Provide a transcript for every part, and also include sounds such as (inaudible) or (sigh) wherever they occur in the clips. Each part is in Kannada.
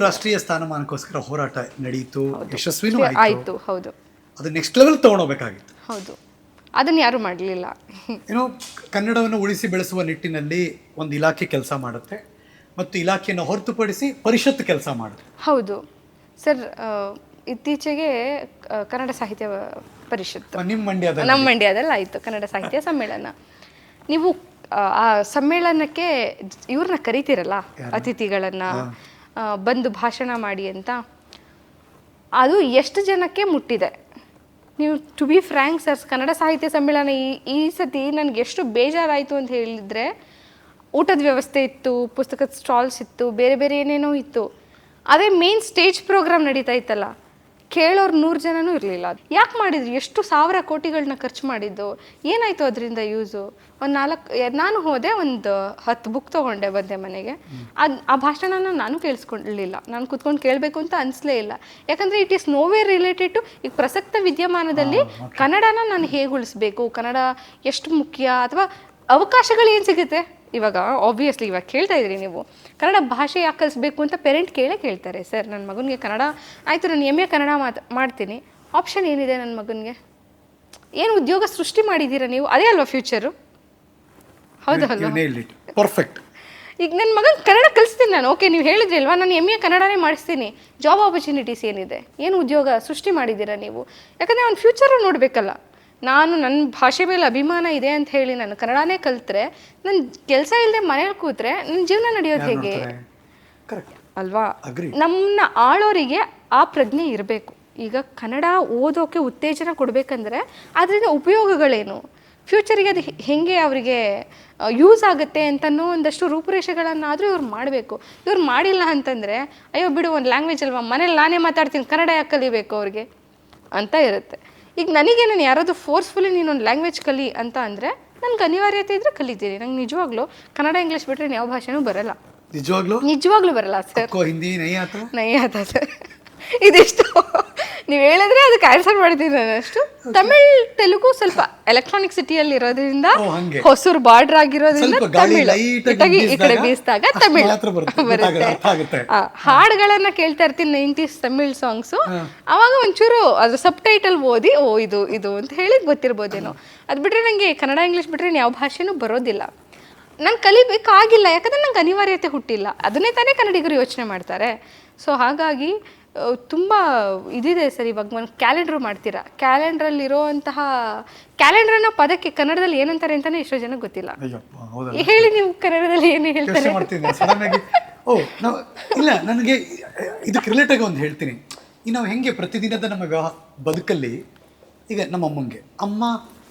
ರಾಷ್ಟ್ರೀಯ ಸ್ಥಾನಮಾನಕ್ಕೋಸ್ಕರ ಹೋರಾಟ ನಡೆಯಿತು ಯಶಸ್ವಿನೂ ಆಯಿತು. ಆಯ್ತು ಹೌದು. ಅದು ನೆಕ್ಸ್ಟ್ ಲೆವೆಲ್ ತಗೊಂಡೋಗ್ಬೇಕಾಗಿತ್ತು ಹೌದು. ಅದನ್ನ ಯಾರು ಮಾಡಲಿಲ್ಲ. (laughs) ಏನೋ ಕನ್ನಡವನ್ನು ಉಳಿಸಿ ಬೆಳೆಸುವ ನಿಟ್ಟಿನಲ್ಲಿ ಒಂದು ಇಲಾಖೆ ಕೆಲಸ ಮಾಡುತ್ತೆ ಮತ್ತು ಇಲಾಖೆಯನ್ನು ಹೊರತುಪಡಿಸಿ ಪರಿಷತ್ ಕೆಲಸ ಮಾಡುತ್ತೆ. ಹೌದು. ಸರ್ ಇತ್ತೀಚೆಗೆ ಆ, ಕನ್ನಡ ಸಾಹಿತ್ಯ ಪರಿಷತ್ ನಿಮ್ಮ ಮಂಡ್ಯದ ನಮ್ಮ ಮಂಡ್ಯದಲ್ಲಿ ಆಯಿತು ಕನ್ನಡ ಸಾಹಿತ್ಯ (laughs) ಸಮ್ಮೇಳನ. ನೀವು ಆ, ಆ ಸಮ್ಮೇಳನಕ್ಕೆ ಇವ್ರನ್ನ ಕರಿತೀರಲ್ಲ ಅತಿಥಿಗಳನ್ನ? ಬಂದು ಭಾಷಣ ಮಾಡಿ ಅಂತ. ಅದು ಎಷ್ಟು ಜನಕ್ಕೆ ಮುಟ್ಟಿದೆ? ನೀವು to be frank sirs Kannada ಸಾಹಿತ್ಯ ಸಮ್ಮೇಳನ ಈ ಈ ಸತಿ ನನಗೆ ಎಷ್ಟು ಬೇಜಾರಾಯಿತು ಅಂತ ಹೇಳಿದರೆ, ಊಟದ ವ್ಯವಸ್ಥೆ ಇತ್ತು, ಪುಸ್ತಕದ ಸ್ಟಾಲ್ಸ್ ಇತ್ತು, ಬೇರೆ ಬೇರೆ ಏನೇನೋ ಇತ್ತು. ಅದೇ ಮೇನ್ ಸ್ಟೇಜ್ ಪ್ರೋಗ್ರಾಮ್ ನಡೀತಾ ಇತ್ತಲ್ಲ, ಕೇಳೋರು ನೂರು ಜನನೂ ಇರಲಿಲ್ಲ. ಯಾಕೆ ಮಾಡಿದ್ರು? ಎಷ್ಟು ಸಾವಿರ ಕೋಟಿಗಳನ್ನ ಖರ್ಚು ಮಾಡಿದ್ದು? ಏನಾಯಿತು ಅದರಿಂದ ಯೂಸು ಒಂದು ನಾಲ್ಕು ನಾನು ಹೋದೆ ಒಂದು ಹತ್ತು ಬುಕ್ ತೊಗೊಂಡೆ ಬಂದೆ ಮನೆಗೆ. ಅದು ಆ ಭಾಷಣ ನಾನು ಕೇಳಿಸ್ಕೊಳ್ಳಿಲ್ಲ ನಾನು ಕುತ್ಕೊಂಡು ಕೇಳಬೇಕು ಅಂತ ಅನಿಸ್ಲೇ ಇಲ್ಲ. ಯಾಕಂದರೆ ಇಟ್ ಈಸ್ ನೋವೇ ರಿಲೇಟೆಡ್ ಟು ಈಗ ಪ್ರಸಕ್ತ ವಿದ್ಯಮಾನದಲ್ಲಿ ಕನ್ನಡನ ನಾನು ಹೇಗೆ ಉಳಿಸ್ಬೇಕು? ಕನ್ನಡ ಎಷ್ಟು ಮುಖ್ಯ? ಅಥವಾ ಅವಕಾಶಗಳು ಏನು ಸಿಗುತ್ತೆ? ಇವಾಗ ಆಬ್ವಿಯಸ್ಲಿ ಇವಾಗ ಕೇಳ್ತಾ ಇದ್ರಿ ನೀವು. ಕನ್ನಡ ಭಾಷೆ ಯಾಕೆ ಕಲಿಸ್ಬೇಕು ಅಂತ ಪೇರೆಂಟ್ ಕೇಳೇ ಕೇಳ್ತಾರೆ. ಸರ್ ನನ್ನ ಮಗನಿಗೆ ಕನ್ನಡ ಆಯಿತು ನಾನು ಎಂ ಎ ಕನ್ನಡ ಮಾತು ಮಾಡ್ತೀನಿ. ಆಪ್ಷನ್ ಏನಿದೆ ನನ್ನ ಮಗನಿಗೆ? ಏನು ಉದ್ಯೋಗ ಸೃಷ್ಟಿ ಮಾಡಿದ್ದೀರಾ ನೀವು? ಅದೇ ಅಲ್ವಾ ಫ್ಯೂಚರು ಪರ್ಫೆಕ್ಟ್ ಈಗ ನನ್ನ ಮಗನ ಕನ್ನಡ ಕಲಿಸ್ತೀನಿ ನಾನು. ಓಕೆ ನೀವು ಹೇಳಿದ್ರಿ ಅಲ್ವಾ? ನಾನು ಎಂ ಎ ಕನ್ನಡನೇ ಮಾಡಿಸ್ತೀನಿ. ಜಾಬ್ ಆಪರ್ಚುನಿಟೀಸ್ ಏನಿದೆ? ಏನು ಉದ್ಯೋಗ ಸೃಷ್ಟಿ ಮಾಡಿದ್ದೀರಾ ನೀವು? ಯಾಕಂದರೆ ಅವ್ನ ಫ್ಯೂಚರು ನೋಡಬೇಕಲ್ಲ. ನಾನು ನನ್ನ ಭಾಷೆ ಮೇಲೆ ಅಭಿಮಾನ ಇದೆ ಅಂತ ಹೇಳಿ ನಾನು ಕನ್ನಡನೇ ಕಲ್ತ್ರೆ ನನ್ನ ಕೆಲಸ ಇಲ್ಲದೆ ಮನೇಲಿ ಕೂತ್ರೆ ನನ್ನ ಜೀವನ ನಡೆಯೋದು ಹೇಗೆ? ಅಲ್ವಾ. ನಮ್ಮನ್ನ ಆಳೋರಿಗೆ ಆ ಪ್ರಜ್ಞೆ ಇರಬೇಕು. ಈಗ ಕನ್ನಡ ಓದೋಕೆ ಉತ್ತೇಜನ ಕೊಡಬೇಕಂದ್ರೆ ಅದರಿಂದ ಉಪಯೋಗಗಳೇನು? ಫ್ಯೂಚರಿಗೆ ಅದು ಹೇಗೆ ಅವರಿಗೆ ಯೂಸ್ ಆಗುತ್ತೆ ಅಂತನೋ ಒಂದಷ್ಟು ರೂಪುರೇಷೆಗಳನ್ನಾದರೂ ಇವ್ರು ಮಾಡಬೇಕು. ಇವ್ರು ಮಾಡಿಲ್ಲ ಅಂತಂದರೆ ಅಯ್ಯೋ ಬಿಡು ಒಂದು ಲ್ಯಾಂಗ್ವೇಜ್ ಅಲ್ವಾ ಮನೇಲಿ ನಾನೇ ಮಾತಾಡ್ತೀನಿ ಕನ್ನಡ ಯಾಕೆ ಕಲಿಬೇಕು ಅವ್ರಿಗೆ? ಅಂತ ಇರುತ್ತೆ. ಈಗ ನನಗೆ ನಾನು ಯಾರಾದರೂ ಫೋರ್ಸ್ಫುಲಿ ನೀನು ಒಂದು ಲ್ಯಾಂಗ್ವೇಜ್ ಕಲಿ ಅಂತ ಅಂದರೆ ನನಗೆ ಅನಿವಾರ್ಯತೆ ಇದ್ದರೆ ಕಲಿತೀನಿ ನಂಗೆ ನಿಜವಾಗ್ಲೂ ಕನ್ನಡ ಇಂಗ್ಲೀಷ್ ಬಿಟ್ಟರೆ ಯಾವ ಭಾಷೆನೂ ಬರಲ್ಲ. ನಿಜವಾಗ್ಲೂ? ನಿಜವಾಗ್ಲೂ ಬರಲ್ಲ ಸರ್ ಹಿಂದಿ ನೈ ಆತ ನೈ ಆತ ಸರ್ ಇದಿಷ್ಟು. ನೀವು ಹೇಳಿದ್ರೆ ಅದಕ್ಕೆ ಆನ್ಸರ್ ಮಾಡ್ತೀನಿ ನಾನು ಅಷ್ಟು. ತಮಿಳ್ ತೆಲುಗು ಸ್ವಲ್ಪ ಎಲೆಕ್ಟ್ರಾನಿಕ್ ಸಿಟಿಯಲ್ಲಿ ಇರೋದ್ರಿಂದ ಓ, ಹಂಗೆ. ಹೊಸೂರು ಬಾರ್ಡರ್ ಆಗಿರೋದ್ರಿಂದ ಸ್ವಲ್ಪ ಗಾಳಿ ತಮಿಳ್. light ಆಗಿ ಇಟ್ಟಾಗಿ ಈ ಕಡೆ ಬೀಸ್ದಾಗ ತಮಿಳ್ ಮಾತ್ರ ಬರುತ್ತೆ, ಗೊತ್ತಾಗುತ್ತೆ, ಅರ್ಥ ಆಗುತ್ತೆ. ಆ, ಹಾಡುಗಳನ್ನ ಕೇಳ್ತಾ ಇರ್ತೀನಿ ನೈಂಟೀಸ್ ತಮಿಳ್ ಸಾಂಗ್ಸು ಅವಾಗ ಒಂಚೂರು ಅದು ಸಬ್ ಟೈಟಲ್ ಓದಿ ಓ ಇದು ಇದು ಅಂತ ಹೇಳಿ ಗೊತ್ತಿರ್ಬೋದೇನೋ. ಅದು ಬಿಟ್ರೆ ನನಗೆ ಕನ್ನಡ ಇಂಗ್ಲೀಷ್ ಬಿಟ್ರೆ ಯಾವ ಭಾಷೆನೂ ಬರೋದಿಲ್ಲ. ನಾನು ಕಲಿಬೇಕಾಗಿಲ್ಲ ಯಾಕಂದ್ರೆ ನಂಗೆ ಅನಿವಾರ್ಯತೆ ಹುಟ್ಟಿಲ್ಲ. ಅದನ್ನೇ ತಾನೇ ಕನ್ನಡಿಗರು ಯೋಚನೆ ಮಾಡ್ತಾರೆ. ಸೊ ಹಾಗಾಗಿ ತುಂಬ ಇದಿದೆ ಸರ್ ಇವಾಗ ಒಂದು ಕ್ಯಾಲೆಂಡ್ರು ಮಾಡ್ತೀರಾ? ಕ್ಯಾಲೆಂಡ್ರಲ್ಲಿರುವಂತಹ ಕ್ಯಾಲೆಂಡರ್ ಅನ್ನೋ ಪದಕ್ಕೆ ಕನ್ನಡದಲ್ಲಿ ಏನಂತಾರೆ ಅಂತಾನೆ ಎಷ್ಟೋ ಜನಕ್ಕೆ ಗೊತ್ತಿಲ್ಲ. ಹೇಳಿ ನೀವು ಕನ್ನಡದಲ್ಲಿ ಏನು ಹೇಳ್ತಾರೆ? ಓ ನಾವು ಇಲ್ಲ ನನಗೆ ಇದಕ್ಕೆ ರಿಲೇಟ್ ಆಗಿ ಒಂದು ಹೇಳ್ತೀನಿ. ಈ ನಾವು ಹೆಂಗೆ ಪ್ರತಿದಿನದ ನಮ್ಮ ವ್ಯವಹ ಬದುಕಲ್ಲಿ ಈಗ ನಮ್ಮ ಅಮ್ಮಂಗೆ ಅಮ್ಮ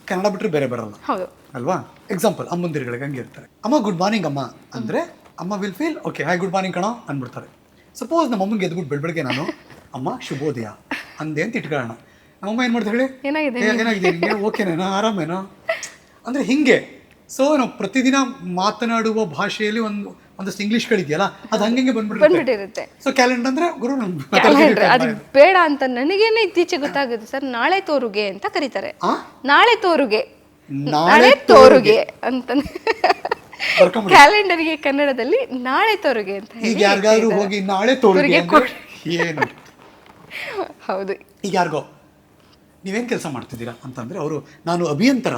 ಕನ್ನಡ ಬಿಟ್ಟರೆ ಬೇರೆ ಬರಲ್ಲ. ಹೌದು. ಅಲ್ವಾ? ಎಕ್ಸಾಂಪಲ್ ಅಮ್ಮಂದಿರುಗಳಿಗೆ ಹಂಗೆ ಇರ್ತಾರೆ ಅಮ್ಮ ಗುಡ್ ಮಾರ್ನಿಂಗ್ ಅಮ್ಮ ಅಂದರೆ ಅಮ್ಮ will feel okay hi good morning ಕಣೋ ಅಂದ್ಬಿಡ್ತಾರೆ. ಸಪೋಸ್ ನಮ್ಮ ಅಮ್ಮಂಗೆ ಎದ್ಬಿಟ್ಟು ಬೆಳಬೆಳಗ್ಗೆ ನಾನು ಅಮ್ಮ ಶುಭೋದಯ. ಅಂದೆ ಅಂತ ಇಟ್ಕೊಳ್ಳೋಣ. ನಮ್ಮಮ್ಮ ಏನು ಮಾಡ್ತಾಳೆ ಹೇಳಿ ಏನಾಗಿದೆ ಓಕೆನೇನ ಏನಾಗಿದೆ? ನಿಮಗೆ ಓಕೆನೇನೋ? ಆರಾಮೇನೋ? ಅಂದರೆ ಹಿಂಗೆ. ಸೊ ನಾವು ಪ್ರತಿದಿನ ಮಾತನಾಡುವ ಭಾಷೆಯಲ್ಲಿ ಒಂದು ಒಂದಷ್ಟು ಇಂಗ್ಲೀಷ್ಗಳಿದೆಯಲ್ಲ ಅದು ಹಂಗೆ ಬಂದ್ಬಿಟ್ಟಿರುತ್ತೆ. ಸೊ ಕ್ಯಾಲೆಂಡರ್ ಅಂದ್ರೆ ಗುರು ಕ್ಯಾಲೆಂಡರ್ ಅದು ಬೇಡ ಅಂತ ನನಗೇನೆ ಇತ್ತೀಚೆಗೆ ಗೊತ್ತಾಗುತ್ತೆ ಸರ್ ನಾಳೆ ತೋರುಗೆ ಅಂತ ಕರೀತಾರೆ? ನಾಳೆ ತೋರುಗೆ. ನಾಳೆ ತೋರುಗೆ. ಅಂತ. ಕ್ಯಾಲೆಂಡರ್ಗೆ ಕನ್ನಡದಲ್ಲಿ ನಾಳೆ ತೋರುಗೆ ಅಂತ ಈಗ ಯಾರಿಗಾದ್ರೂ ಹೋಗಿ ನಾಳೆ ತೋರಿಗೆ ಏನು? ಹೌದು. ಈಗ ಯಾರಿಗೋ ನೀವೇನ್ ಕೆಲಸ ಮಾಡ್ತಿದ್ದೀರಾ ಅಂತಂದ್ರೆ ಅವರು ನಾನು ಅಭಿಯಂತರ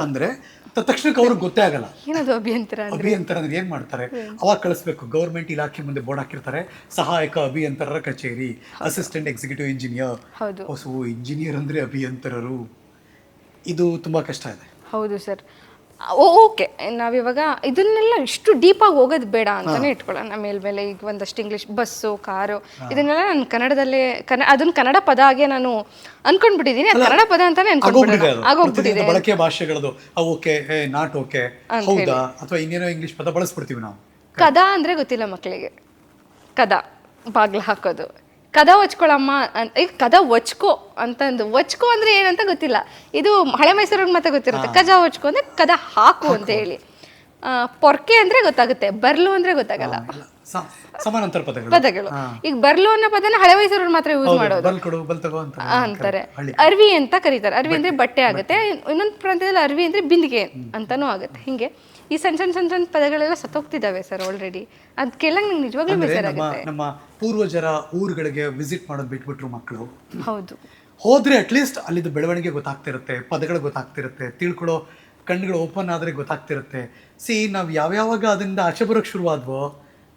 ಅಂದ್ರೆ ತಕ್ಷಣಕ್ಕೆ ಅವ್ರಿಗೆ ಗೊತ್ತೇ ಆಗಲ್ಲ. ಏನದು ಅಭಿಯಂತರ ಅಂದ್ರೆ? ಅಭಿಯಂತರ ಅಂದ್ರೆ ಏನ್ ಮಾಡ್ತಾರೆ? ಅವಾಗ ಕಳಿಸ್ಬೇಕು. ಗೌರ್ಮೆಂಟ್ ಇಲಾಖೆ ಮುಂದೆ ಬೋರ್ಡ್ ಹಾಕಿರ್ತಾರೆ ಸಹಾಯಕ ಅಭಿಯಂತರರ ಕಚೇರಿ ಅಸಿಸ್ಟೆಂಟ್ ಎಕ್ಸಿಕ್ಯೂಟಿವ್ ಇಂಜಿನಿಯರ್ ಹೌದು. ಹೊಸ ಇಂಜಿನಿಯರ್ ಅಂದ್ರೆ ಅಭಿಯಂತರರು. ಇದು ತುಂಬಾ ಕಷ್ಟ ಇದೆ. ಹೌದು ಸರ್. ಓಕೆ. ನಾವಿವಾಗ ಇದನ್ನೆಲ್ಲ ಇಷ್ಟು ಡೀಪಾಗಿ ಹೋಗೋದು ಬೇಡ ಅಂತಾನೆ ಇಟ್ಕೊಳ್ಳೋಣ. ಮೇಲ್ಮೇಲೆ ಈಗ ಒಂದಷ್ಟು ಇಂಗ್ಲೀಷ್ ಬಸ್ಸು ಕಾರು ಇದನ್ನೆಲ್ಲ ನಾನು ಕನ್ನಡದಲ್ಲೇ ಕನ್ನ ಅದನ್ನ ಕನ್ನಡ ಪದ ಹಾಗೆ ನಾನು ಅನ್ಕೊಂಡ್ಬಿಟ್ಟಿದ್ದೀನಿ. ಅದು ಕನ್ನಡ ಪದ ಅಂತಾನೆ ಅನ್ಕೊಂಡ್ಬಿಟ್ಟಿದೆ ಆಗೋಗ್ಬಿಟ್ಟಿದೆ. ಬಳಕೆ ಭಾಷೆಗಳದು ಓಕೆ ನಾಟ್ ಓಕೆ ಹೌದಾ? ಅಥವಾ ಇನ್ನೇನೋ ಇಂಗ್ಲಿಷ್ ಪದ ಬಳಸ್ಬಿಡ್ತೀವಿ ನಾವು? ಕದ ಅಂದ್ರೆ ಗೊತ್ತಿಲ್ಲ ಮಕ್ಕಳಿಗೆ. ಕದ ಬಾಗ್ಲು ಹಾಕೋದು. ಕದ ಒಚ್ಕೊಳಮ್ಮ ಅಂತ ಈಗ ಕದ ಒಚ್ಕೋ ಅಂತಂದು ಒಚ್ಕೋ ಅಂದ್ರೆ ಏನಂತ ಗೊತ್ತಿಲ್ಲ. ಇದು ಹಳೆ ಮೈಸೂರಿಗೆ ಮತ್ತೆ ಗೊತ್ತಿರುತ್ತೆ. ಕಜ ಒಚ್ಕೊ ಅಂದ್ರೆ ಕದ ಹಾಕು ಅಂತ ಹೇಳಿ. ಪೊರ್ಕೆ ಅಂದ್ರೆ ಗೊತ್ತಾಗುತ್ತೆ. ಬರ್ಲು ಅಂದ್ರೆ ಗೊತ್ತಾಗಲ್ಲ. ಸಮಾನಾಂತರ ಪದಗಳು. ಪದಗಳು. ಈಗ ಬರ್ಲು ಅನ್ನೋ ಪದನ ಹಳೆ ವಯಸ್ಸವ್ರು ಮಾತ್ರ ಯೂಸ್ ಮಾಡೋದು. ಬಲ್ ಕೊಡು ಬಲ್ ತಗೋ ಅಂತ ಅಂತಾರೆ. ಅರ್ವಿ ಅಂತ ಕರೀತಾರೆ. ಅರ್ವಿ ಅಂದ್ರೆ ಬಟ್ಟೆ ಆಗುತ್ತೆ. ಇನ್ನೊಂದು ಪ್ರಾಂತ್ಯದಲ್ಲಿ ಅರ್ವಿ ಅಂದ್ರೆ ಬಿಂದಿಗೆ ಅಂತಾನೂ ಆಗುತ್ತೆ. ಹಿಂಗೆ ಈ ಸಣ್ಣ ಸಣ್ಣ ಸಣ್ಣ ಸಣ್ಣ ಪದಗಳೆಲ್ಲ ಸತ್ತೋಗ್ತಿದ್ದಾವೆ ಸರ್ ಆಲ್ರೆಡಿ ಅದ್ ಕೇಳಂಗ್ ನಂಗೆ ನಿಜವಾಗ್ಲೂ ಬೇಜಾರಾಗುತ್ತೆ ನಮ್ಮ ಪೂರ್ವಜರ ಊರುಗಳಿಗೆ ವಿಸಿಟ್ ಮಾಡೋದು ಬಿಟ್ಬಿಟ್ರು ಮಕ್ಕಳು ಹೌದು. ಹೋದ್ರೆ ಅಟ್ಲೀಸ್ಟ್ ಅಲ್ಲಿದ್ದು ಬೆಳವಣಿಗೆ ಗೊತ್ತಾಗ್ತಿರುತ್ತೆ ಪದಗಳು ಗೊತ್ತಾಗ್ತಿರುತ್ತೆ ತಿಳ್ಕೊಳ್ಳೋ ಕಣ್ಣುಗಳು ಓಪನ್ ಆದರೆ ಗೊತ್ತಾಗ್ತಿರುತ್ತೆ. ಸಿ ನಾವು ಯಾವ್ಯಾವಾಗ ಅದರಿಂದ ಆಚೆ ಬರೋಕ್ಕೆ ಶುರುವಾದ್ವೋ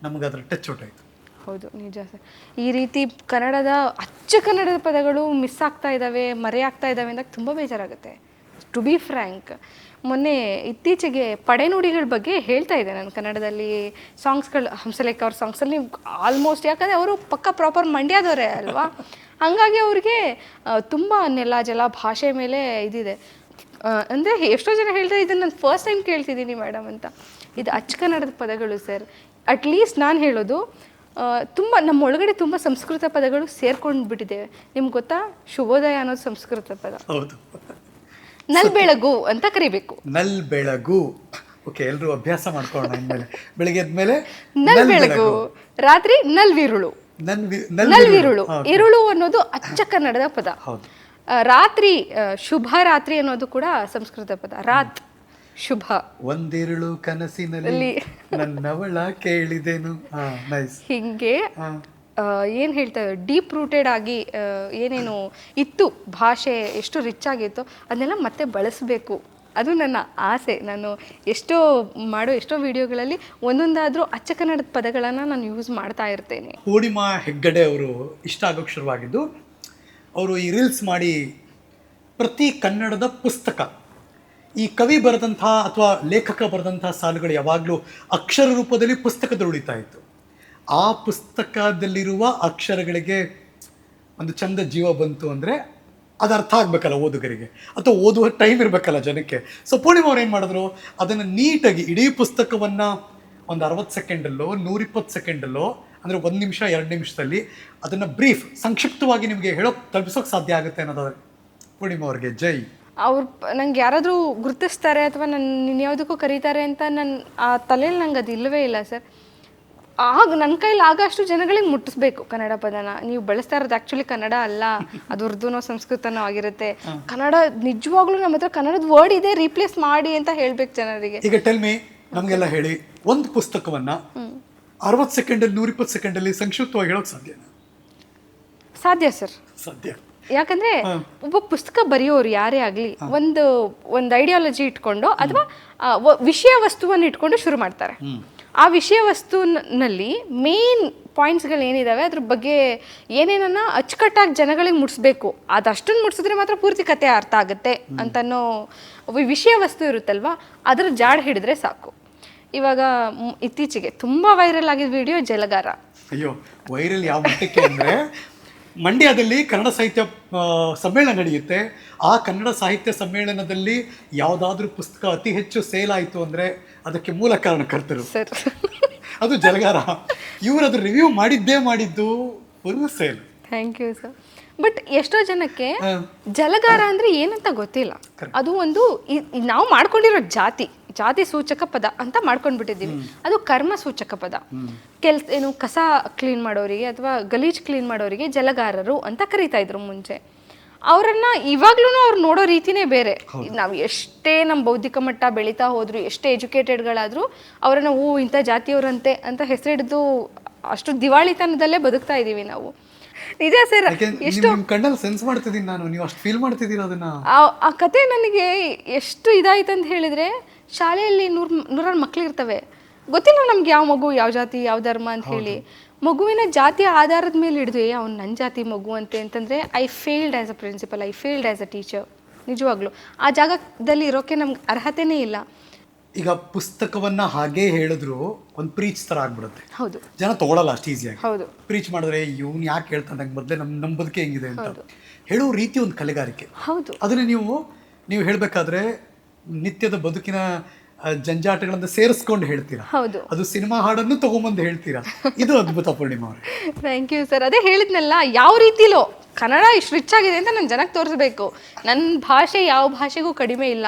ನಮಗೆ ಅದ್ರ ಟಚ್ ಹೊಟ್ಟೋಯ್ತು ಹೌದು, ನಿಜ ಸರ್. ಈ ರೀತಿ ಕನ್ನಡದ, ಅಚ್ಚ ಕನ್ನಡದ ಪದಗಳು ಮಿಸ್ ಆಗ್ತಾ ಇದ್ದಾವೆ ಮರೆಯಾಗ್ತಾ ಇದ್ದಾವೆ ಅಂದಾಗ ತುಂಬ ಬೇಜಾರಾಗುತ್ತೆ. ಟು ಬಿ ಫ್ರ್ಯಾಂಕ್ ಮೊನ್ನೆ ಇತ್ತೀಚೆಗೆ ಪಡೆನುಡಿಗಳ ಬಗ್ಗೆ ಹೇಳ್ತಾ ಇದ್ದೆ ನಾನು ಕನ್ನಡದಲ್ಲಿ ಸಾಂಗ್ಸ್ಗಳು, ಹಂಸಲೇಖ ಅವ್ರ ಸಾಂಗ್ಸಲ್ಲಿ ಆಲ್ಮೋಸ್ಟ್ ಯಾಕಂದರೆ ಅವರು ಪಕ್ಕ ಪ್ರಾಪರ್ ಮಂಡ್ಯದವರೇ ಅಲ್ವಾ? ಹಾಗಾಗಿ ಅವ್ರಿಗೆ ತುಂಬ ನೆಲ ಜಲ ಭಾಷೆ ಮೇಲೆ ಇದಿದೆ. ಅಂದರೆ ಎಷ್ಟೋ ಜನ ಹೇಳ್ತಾರೆ, ಇದನ್ನು ನಾನು ಫಸ್ಟ್ ಟೈಮ್ ಕೇಳ್ತಿದ್ದೀನಿ ಮೇಡಮ್ ಅಂತ. ಇದು ಅಚ್ಚ ಕನ್ನಡದ ಪದಗಳು ಸರ್. ಅಟ್ಲೀಸ್ಟ್ ನಾನು ಹೇಳೋದು ತುಂಬ ನಮ್ಮ ಒಳಗಡೆ ತುಂಬ ಸಂಸ್ಕೃತ ಪದಗಳು ಸೇರ್ಕೊಂಡು ಬಿಟ್ಟಿದ್ದೇವೆ ನಿಮ್ಗೆ ಗೊತ್ತಾ? ಶುಭೋದಯ ಅನ್ನೋದು ಸಂಸ್ಕೃತ ಪದ. ಹೌದು. ನಲ್ ಬೆಳಗು ಅಂತ ಕರಿಬೇಕು. ನಲ್ ಬೆಳಗು ಓಕೆ ಎಲ್ಲರೂ ಅಭ್ಯಾಸ ಮಾಡ್ಕೊಳ್ಳೋಣ ಇನ್ಮೇಲೆ. ಬೆಳಿಗ್ಗೆ ಎದ್ಮೇಲೆ ನಲ್ ಬೆಳಗು ರಾತ್ರಿ ನಲ್ವಿರುಳು. ನಲ್ವಿರುಳು. ಇರುಳು ಅನ್ನೋದು ಅಚ್ಚ ಕನ್ನಡದ ಪದ. ಹೌದು. ರಾತ್ರಿ ಶುಭ ರಾತ್ರಿ ಅನ್ನೋದು ಕೂಡ ಸಂಸ್ಕೃತ ಪದ. ರಾತ್. ಶುಭ. ಒಂದೆರಳು ಕನಸಿನಲ್ಲಿ ನನ್ನವಳ ಕೇಳಿದೆನು. ನೈಸ್ ಹಿಂಗೆ ಏನ್ ಹೇಳ್ತಾರೆ ಡೀಪ್ ರೂಟೆಡ್ ಆಗಿ ಏನೇನು ಇತ್ತು ಭಾಷೆ ಎಷ್ಟು ರಿಚ್ ಆಗಿತ್ತು ಅದನ್ನೆಲ್ಲ ಮತ್ತೆ ಬಳಸಬೇಕು. ಅದು ನನ್ನ ಆಸೆ. ನಾನು ಎಷ್ಟೋ ಮಾಡೋ ಎಷ್ಟೋ ವಿಡಿಯೋಗಳಲ್ಲಿ ಒಂದೊಂದಾದರೂ ಅಚ್ಚ ಕನ್ನಡದ ಪದಗಳನ್ನು ನಾನು ಯೂಸ್ ಮಾಡ್ತಾ ಇರ್ತೇನೆ. ಪೂರ್ಣಿಮಾ ಹೆಗ್ಗಡೆ ಅವರು ಇಷ್ಟ ಆಗೋಕ್ಕೆ ಶುರುವಾಗಿದ್ದು ಅವರು ಈ ರೀಲ್ಸ್ ಮಾಡಿ ಪ್ರತಿ ಕನ್ನಡದ ಪುಸ್ತಕ ಈ ಕವಿ ಬರೆದಂಥ ಅಥವಾ ಲೇಖಕ ಬರೆದಂಥ ಸಾಲುಗಳು ಯಾವಾಗಲೂ ಅಕ್ಷರ ರೂಪದಲ್ಲಿ ಪುಸ್ತಕದಲ್ಲಿ ಉಳಿತಾ ಇತ್ತು. ಆ ಪುಸ್ತಕದಲ್ಲಿರುವ ಅಕ್ಷರಗಳಿಗೆ ಒಂದು ಚಂದ ಜೀವ ಬಂತು ಅಂದರೆ ಅದು ಅರ್ಥ ಆಗಬೇಕಲ್ಲ ಓದುಗರಿಗೆ. ಅಥವಾ ಓದುವ ಟೈಮ್ ಇರಬೇಕಲ್ಲ ಜನಕ್ಕೆ. ಸೊ ಪೂರ್ಣಿಮಾ ಅವ್ರು ಏನು ಮಾಡಿದ್ರು? ಅದನ್ನು ನೀಟಾಗಿ ಇಡೀ ಪುಸ್ತಕವನ್ನು ಒಂದು ಅರವತ್ತು ಸೆಕೆಂಡಲ್ಲೋ ನೂರಿಪ್ಪತ್ತು ಸೆಕೆಂಡಲ್ಲೋ ಅಂದರೆ ಒಂದು ನಿಮಿಷ, ಎರಡು ನಿಮಿಷದಲ್ಲಿ ಅದನ್ನು ಬ್ರೀಫ್ ಸಂಕ್ಷಿಪ್ತವಾಗಿ ನಿಮಗೆ ಹೇಳೋಕೆ ತಲುಪಿಸೋಕೆ ಸಾಧ್ಯ ಆಗುತ್ತೆ ಅನ್ನೋದಾದ್ರೆ. ಪೂರ್ಣಿಮಾ ಅವ್ರಿಗೆ ಜೈ. ಅವ್ರು ನಂಗೆ ಯಾರಾದರೂ ಗುರುತಿಸ್ತಾರೆ ಅಥವಾ ನನ್ನ ಯಾವುದಕ್ಕೂ ಕರೀತಾರೆ ಅಂತ ನನ್ನ ಆ ತಲೆಯಲ್ಲಿ ನಂಗೆ ಅದು ಇಲ್ಲವೇ ಇಲ್ಲ ಸರ್. ಆಗ ನನ್ನ ಕೈಲಿ ಆಗಷ್ಟು ಜನಗಳಿಗೆ ಮುಟ್ಟಿಸ್ಬೇಕು ಕನ್ನಡ ಪದನ. ನೀವು ಬಳಸ್ತಾ ಇರೋದು ಆ್ಯಕ್ಚುಲಿ ಕನ್ನಡ ಅಲ್ಲ ಅದು ಉರ್ದುನೋ ಸಂಸ್ಕೃತನೋ ಆಗಿರುತ್ತೆ. ಕನ್ನಡ ನಿಜವಾಗ್ಲೂ ನಮ್ಮ ಹತ್ರ ಕನ್ನಡದ ವರ್ಡ್ ಇದೆ ರೀಪ್ಲೇಸ್ ಮಾಡಿ ಅಂತ ಹೇಳ್ಬೇಕು ಜನರಿಗೆ. ಈಗ ಟೆಲ್ ಮಿ ನಮಗೆಲ್ಲ ಹೇಳಿ ಒಂದು ಪುಸ್ತಕವನ್ನು ಅರವತ್ತು ಸೆಕೆಂಡಲ್ಲಿ ನೂರಿಪ್ಪತ್ತು ಸೆಕೆಂಡಲ್ಲಿ ಸಂಕ್ಷಿಪ್ತವಾಗಿ ಹೇಳೋಕೆ ಸಾಧ್ಯನಾ ಸಾಧ್ಯ ಸರ್. ಸಾಧ್ಯ. ಯಾಕಂದ್ರೆ ಒಬ್ಬ ಪುಸ್ತಕ ಬರೆಯೋರು ಯಾರೇ ಆಗಲಿ ಒಂದು ಒಂದು ಐಡಿಯಾಲಜಿ ಇಟ್ಕೊಂಡು ಅಥವಾ ವಿಷಯ ವಸ್ತುವನ್ನು ಇಟ್ಕೊಂಡು ಶುರು ಮಾಡ್ತಾರೆ. ಆ ವಿಷಯ ವಸ್ತುನಲ್ಲಿ ಮೇನ್ ಪಾಯಿಂಟ್ಸ್ಗಳು ಏನಿದಾವೆ ಅದ್ರ ಬಗ್ಗೆ ಏನೇನನ್ನ ಅಚ್ಚುಕಟ್ಟಾಗಿ ಜನಗಳಿಗೆ ಮುಟ್ಸ್ಬೇಕು ಅದಷ್ಟನ್ನು ಮುಟ್ಸಿದ್ರೆ ಮಾತ್ರ ಪೂರ್ತಿ ಕತೆ ಅರ್ಥ ಆಗುತ್ತೆ ಅಂತನೋ ವಿಷಯ ವಸ್ತು ಇರುತ್ತಲ್ವಾ ಅದರ ಜಾಡ್ ಹಿಡಿದ್ರೆ ಸಾಕು. ಇವಾಗ ಇತ್ತೀಚೆಗೆ ತುಂಬ ವೈರಲ್ ಆಗಿದ ವಿಡಿಯೋ ಜಲಗಾರ. ಅಯ್ಯೋ ವೈರಲ್ ಯಾವ ಮಟ್ಟಕ್ಕೆ ಅಂದರೆ (laughs) ಮಂಡ್ಯದಲ್ಲಿ ಕನ್ನಡ ಸಾಹಿತ್ಯ ಸಮ್ಮೇಳನ ನಡೆಯುತ್ತೆ. ಆ ಕನ್ನಡ ಸಾಹಿತ್ಯ ಸಮ್ಮೇಳನದಲ್ಲಿ ಯಾವುದಾದ್ರೂ ಪುಸ್ತಕ ಅತಿ ಹೆಚ್ಚು ಸೇಲ್ ಆಯಿತು ಅಂದರೆ ಅದಕ್ಕೆ ಮೂಲ ಕಾರಣಕರ್ತರು ಸರ್. ಅದು ಜಲಗಾರ. ಇವರು ಅದು ರಿವ್ಯೂ ಮಾಡಿದ್ದೇ ಮಾಡಿದ್ದು full sale thank you sir but ಎಷ್ಟೋ ಜನಕ್ಕೆ ಜಲಗಾರ ಅಂದರೆ ಏನಂತ ಗೊತ್ತಿಲ್ಲ. ಅದು ಒಂದು ನಾವು ಮಾಡ್ಕೊಂಡಿರೋ ಜಾತಿ. ಜಾತಿ ಸೂಚಕ ಪದ ಅಂತ ಮಾಡ್ಕೊಂಡ್ಬಿಟ್ಟಿದ್ದೀವಿ. ಅದು ಕರ್ಮ ಸೂಚಕ ಪದ. ಕೆಲ್ಸ ಏನು ಕಸ ಕ್ಲೀನ್ ಮಾಡೋರಿಗೆ ಅಥವಾ ಗಲೀಜ್ ಕ್ಲೀನ್ ಮಾಡೋರಿಗೆ ಜಲಗಾರರು ಅಂತ ಕರೀತಾ ಇದ್ರು ಮುಂಚೆ. ಅವರನ್ನ ಇವಾಗ್ಲೂ ಅವ್ರು ನೋಡೋ ರೀತಿನೇ ಬೇರೆ. ನಾವು ಎಷ್ಟೇ ನಮ್ಮ ಬೌದ್ಧಿಕ ಮಟ್ಟ ಬೆಳೀತಾ ಹೋದ್ರು ಎಷ್ಟೇ ಎಜುಕೇಟೆಡ್ಗಳಾದ್ರೂ ಅವರನ್ನ ಹೂ ಇಂಥ ಜಾತಿಯವರಂತೆ ಅಂತ ಹೆಸರಿಡಿದು ಅಷ್ಟು ದಿವಾಳಿತನದಲ್ಲೇ ಬದುಕ್ತಾ ಇದ್ದೀವಿ ನಾವು. ನಿಜ ಸರ್ ಎಷ್ಟು ಕಣ್ಣಲ್ಲಿ ಸೆನ್ಸ್ ಮಾಡ್ತಿದ್ದೀನಿ ನಾನು. ನೀವು ಅಷ್ಟು ಫೀಲ್ ಮಾಡ್ತಿದ್ದೀರ ಅದನ್ನ? ಆ ಆ ಕತೆ ನನಗೆ ಎಷ್ಟು ಇದಾಯ್ತು ಅಂತ ಹೇಳಿದ್ರೆ ಶಾಲೆಯಲ್ಲಿ ನೂರ್ ನೂರಾರು ಮಕ್ಳಿರ್ತವೆ. ಗೊತ್ತಿಲ್ಲ ನಮ್ಗೆ ಯಾವ ಮಗು ಯಾವ ಜಾತಿ ಯಾವ ಧರ್ಮ ಅಂತ ಹೇಳಿ. ಮಗುವಿನ ಜಾತಿಯ ಆಧಾರದ ಮೇಲೆ ಹಿಡಿದು ಅವ್ನು ನನ್ನ ಜಾತಿ ಮಗು ಅಂತೆ ಅಂತಂದರೆ I failed as a principal I failed as a teacher ನಿಜವಾಗ್ಲೂ. ಆ ಜಾಗದಲ್ಲಿ ಇರೋಕ್ಕೆ ನಮ್ಗೆ ಅರ್ಹತೆನೇ ಇಲ್ಲ. ಈಗ ಪುಸ್ತಕವನ್ನ ಹಾಗೆ ಹೇಳಿದ್ರು ಒಂದು ಪ್ರೀಚ್ ತರ ಆಗ್ಬಿಡುತ್ತೆ. ಹೌದು. ಜನ ತಗೊಳಲ್ಲ ಅಷ್ಟು ಈಸಿಯಾಗಿ ಹೌದು. ಪ್ರೀಚ್ ಮಾಡಿದ್ರೆ ಇವ್ನು ಯಾಕೆ ಹೇಳ್ತಾನೆ? ನಂಗೆ ಮೊದಲೇ ನಮ್ಮ ನಮ್ಮ ಬದುಕೆ ಹೆಂಗಿದೆ ಅಂತ. ಹೇಳೋ ರೀತಿ ಒಂದು ಕಲೆಗಾರಿಕೆ. ಹೌದು. ಅದನ್ನ ನೀವು ನೀವು ಹೇಳಬೇಕಾದ್ರೆ ನಿತ್ಯದ ಬದುಕಿನ ಜಂಜಾಟಗಳನ್ನು ಸೇರಿಸ್ಕೊಂಡು ಹೇಳ್ತೀರಾ? ಹೌದು. ಅದು ಸಿನಿಮಾ ಹಾಡನ್ನು ತಗೊಂಬಂದು ಹೇಳ್ತೀರಾ? ಇದು ಅದ್ಭುತ ಪೂರ್ಣಿಮಾ ಅವರೇ. ಥ್ಯಾಂಕ್ ಯು ಸರ್ ಅದೇ ಹೇಳಿದ್ನಲ್ಲ ಯಾವ ರೀತಿಲೋ ಕನ್ನಡ ಇಷ್ಟು ರಿಚ್ ಆಗಿದೆ ಅಂತ ನಾನು ಜನಕ್ಕೆ ತೋರಿಸ್ಬೇಕು. ನನ್ನ ಭಾಷೆ ಯಾವ ಭಾಷೆಗೂ ಕಡಿಮೆ ಇಲ್ಲ.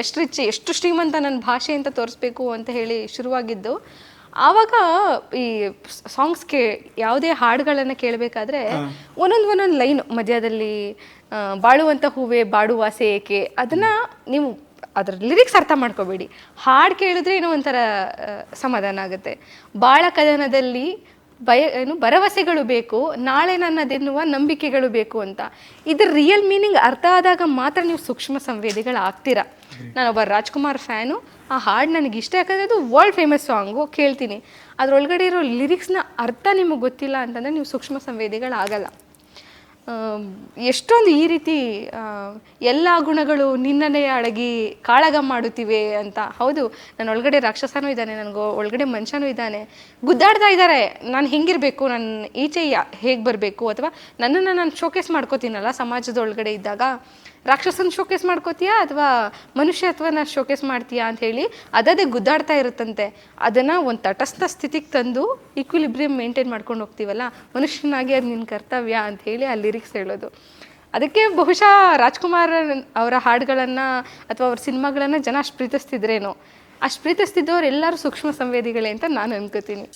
ಎಷ್ಟು ರಿಚ್ ಎಷ್ಟು ಶ್ರೀಮಂತ ನನ್ನ ಭಾಷೆ ಅಂತ ತೋರಿಸ್ಬೇಕು ಅಂತ ಹೇಳಿ ಶುರುವಾಗಿದ್ದು. ಆವಾಗ ಈ ಸಾಂಗ್ಸ್ ಕೇ ಯಾವುದೇ ಹಾಡುಗಳನ್ನು ಕೇಳಬೇಕಾದ್ರೆ ಒಂದೊಂದು ಒಂದೊಂದು ಲೈನ್ ಮಧ್ಯದಲ್ಲಿ ಬಾಳುವಂಥ ಹೂವೆ ಬಾಡುವಾಸೆ ಏಕೆ ಅದನ್ನು ನೀವು ಅದ್ರ ಲಿರಿಕ್ಸ್ ಅರ್ಥ ಮಾಡ್ಕೋಬೇಡಿ. ಹಾಡು ಕೇಳಿದ್ರೆ ಏನೋ ಒಂಥರ ಸಮಾಧಾನ ಆಗುತ್ತೆ. ಬಾಳ ಕದನದಲ್ಲಿ ಭಯ ಏನು ಭರವಸೆಗಳು ಬೇಕು ನಾಳೆ ನನ್ನದೆನ್ನುವ ನಂಬಿಕೆಗಳು ಬೇಕು ಅಂತ. ಇದ್ರ ರಿಯಲ್ ಮೀನಿಂಗ್ ಅರ್ಥ ಆದಾಗ ಮಾತ್ರ ನೀವು ಸೂಕ್ಷ್ಮ ಸಂವೇದಿಗಳು ನಾನು ನಾನೊಬ್ಬ ರಾಜ್ಕುಮಾರ್ ಫ್ಯಾನು. ಆ ಹಾಡು ನನಗೆ ಇಷ್ಟ ಯಾಕಂದರೆ ಅದು ವರ್ಲ್ಡ್ ಫೇಮಸ್ ಸಾಂಗು ಕೇಳ್ತೀನಿ. ಅದರೊಳಗಡೆ ಇರೋ ಲಿರಿಕ್ಸ್ನ ಅರ್ಥ ನಿಮಗೆ ಗೊತ್ತಿಲ್ಲ ಅಂತಂದರೆ ನೀವು ಸೂಕ್ಷ್ಮ ಸಂವೇದಿಗಳಾಗಲ್ಲ ಎಷ್ಟೊಂದು ಈ ರೀತಿ ಎಲ್ಲ ಗುಣಗಳು ನಿನ್ನನ್ನೇ ಅಡಗಿ ಕಾಳಗ ಮಾಡುತ್ತಿವೆ ಅಂತ. ಹೌದು ನನ್ನ ಒಳಗಡೆ ರಾಕ್ಷಸನೂ ಇದ್ದಾನೆ, ನನಗೆ ಒಳಗಡೆ ಮನುಷ್ಯನೂ ಇದ್ದಾನೆ. ಗುದ್ದಾಡ್ತಾ ಇದ್ದಾರೆ ನಾನು ಹೆಂಗಿರಬೇಕು, ನಾನು ಈಚೆ ಹೇಗೆ ಬರಬೇಕು, ಅಥವಾ ನನ್ನನ್ನು ನಾನು ಶೋಕೇಸ್ ಮಾಡ್ಕೋತೀನಲ್ಲ ಸಮಾಜದ ಒಳಗಡೆ ಇದ್ದಾಗ? ರಾಕ್ಷಸನ ಶೋಕೇಸ್ ಮಾಡ್ಕೋತೀಯಾ ಅಥವಾ ಮನುಷ್ಯತ್ವನ ಶೋಕೇಸ್ ಮಾಡ್ತೀಯಾ ಅಂತ ಹೇಳಿ ಅದದೇ ಗುದ್ದಾಡ್ತಾ ಇರುತ್ತಂತೆ. ಅದನ್ನು ಒಂದು ತಟಸ್ಥ ಸ್ಥಿತಿಗೆ ತಂದು ಈಕ್ವಿಲಿಬ್ರಿಯಂ ಮೇಂಟೈನ್ ಮಾಡ್ಕೊಂಡು ಹೋಗ್ತೀವಲ್ಲ, ಮನುಷ್ಯನಾಗಿ ಅದು ನಿನ್ನ ಕರ್ತವ್ಯ ಅಂತ ಹೇಳಿ ಆ ಲಿರಿಕ್ಸ್ ಹೇಳೋದು. ಅದಕ್ಕೆ ಬಹುಶಃ ರಾಜ್ಕುಮಾರ್ ಅವರ ಹಾಡುಗಳನ್ನು ಅಥವಾ ಅವ್ರ ಸಿನಿಮಾಗಳನ್ನು ಜನ ಅಷ್ಟು ಪ್ರೀತಿಸ್ತಿದ್ರೇನೋ. ಅಷ್ಟು ಪ್ರೀತಿಸ್ತಿದ್ದವ್ರು ಎಲ್ಲರೂ ಸೂಕ್ಷ್ಮ ಸಂವೇದಿಗಳೇ ಅಂತ ನಾನು ಅನ್ಕೋತೀನಿ.